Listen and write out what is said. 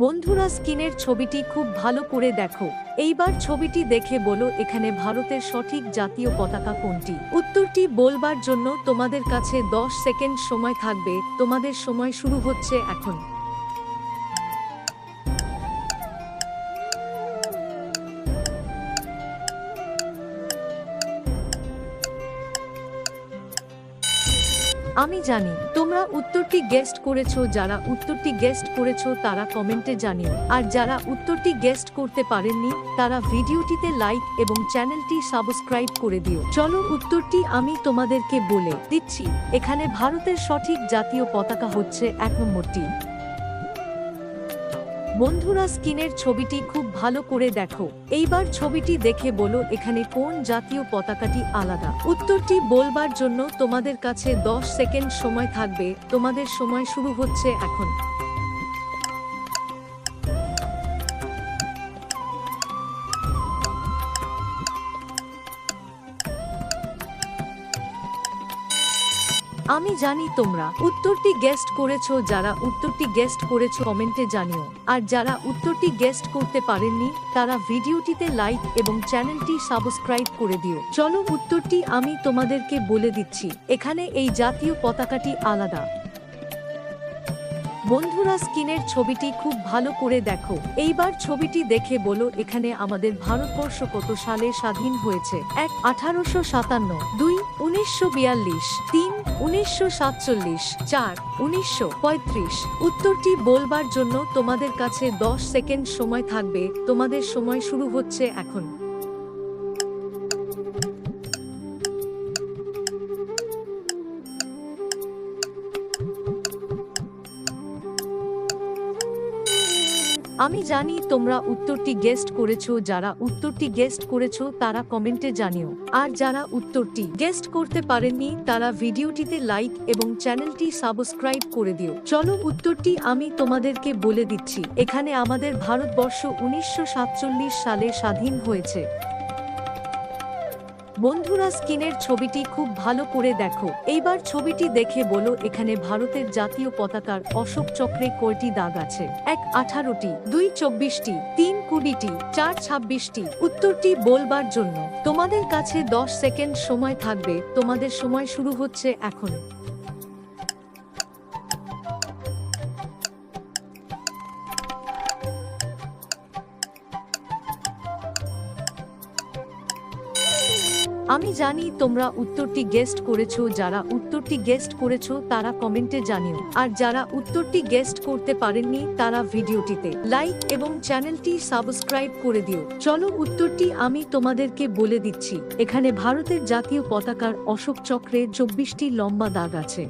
বন্ধুরা, স্কিনের ছবিটি খুব ভালো করে দেখো। এইবার ছবিটি দেখে বলো, এখানে ভারতের সঠিক জাতীয় পতাকা কোনটি? উত্তরটি বলবার জন্য তোমাদের কাছে 10 সেকেন্ড সময় থাকবে। তোমাদের সময় শুরু হচ্ছে এখন। আমি জানি। তোমরা উত্তরটি গেস্ট করেছ, যারা উত্তরটি গেস্ট করেছ, তারা কমেন্টে জানিও। আর যারা উত্তরটি গেস্ট করতে পারেননি, তারা ভিডিওটিতে লাইক এবং চ্যানেলটি সাবস্ক্রাইব করে দিও। চলো উত্তরটি আমি তোমাদেরকে বলে দিচ্ছি। এখানে ভারতের সঠিক জাতীয় পতাকা হচ্ছে এক নম্বরটি। বন্ধুরা, স্কিনের ছবিটি খুব ভালো করে দেখো। এইবার ছবিটি দেখে বলো, এখানে কোন জাতীয় পতাকাটি আলাদা? উত্তরটি বলবার জন্য তোমাদের কাছে 10 সেকেন্ড সময় থাকবে। তোমাদের সময় শুরু হচ্ছে এখন। আমি জানি তোমরা উত্তরটি গেস্ট করেছ, যারা উত্তরটি গেস্ট করেছ কমেন্টে জানিও। আর যারা উত্তরটি গেস্ট করতে পারেননি, তারা ভিডিওটিতে লাইক এবং চ্যানেলটি সাবস্ক্রাইব করে দিও। চলো উত্তরটি আমি তোমাদেরকে বলে দিচ্ছি। এখানে এই জাতীয় পতাকাটি আলাদা। বন্ধুরা, স্কিনের ছবিটি খুব ভালো করে দেখো। এইবার ছবিটি দেখে বলো, এখানে আমাদের ভারতবর্ষ কত সালে স্বাধীন হয়েছে? এক, আঠারোশো সাতান্ন, দুই, উনিশশো বিয়াল্লিশ, তিন, উনিশশো সাতচল্লিশ, চার, উনিশশো পঁয়ত্রিশ। উত্তরটি বলবার জন্য তোমাদের কাছে দশ সেকেন্ড সময় থাকবে। তোমাদের সময় শুরু হচ্ছে এখন। আমি জানি তোমরা উত্তরটি গেস্ট করেছ, যারা উত্তরটি গেস্ট করেছ, তারা কমেন্টে জানিও। আর যারা উত্তরটি গেস্ট করতে পারেননি, তারা ভিডিওটিতে লাইক এবং চ্যানেলটি সাবস্ক্রাইব করে দিও। চলো উত্তরটি আমি তোমাদেরকে বলে দিচ্ছি। এখানে আমাদের ভারতবর্ষ উনিশশো সাতচল্লিশ সালে স্বাধীন হয়েছে। বন্ধুরা, স্কিনের ছবিটি খুব ভালো করে দেখো। এইবার ছবিটি দেখে বলো, এখানে ভারতের জাতীয় পতাকার অশোক চক্রে কয়টি দাগ আছে? এক, আঠারোটি, দুই, চব্বিশটি, তিন, কুড়িটি, চার, ছাব্বিশটি। উত্তরটি বলবার জন্য। তোমাদের কাছে দশ সেকেন্ড সময় থাকবে। তোমাদের সময় শুরু হচ্ছে এখন। আমি জানি তোমরা উত্তরটি গেস্ট করেছ, যারা উত্তরটি গেস্ট করেছ, তারা কমেন্টে জানিও। আর যারা উত্তরটি গেস্ট করতে পারেননি, তারা ভিডিওটিতে লাইক এবং চ্যানেলটি সাবস্ক্রাইব করে দিও। চলো উত্তরটি আমি তোমাদেরকে বলে দিচ্ছি। এখানে ভারতের জাতীয় পতাকার অশোক চক্রে চব্বিশটি লম্বা দাগ আছে।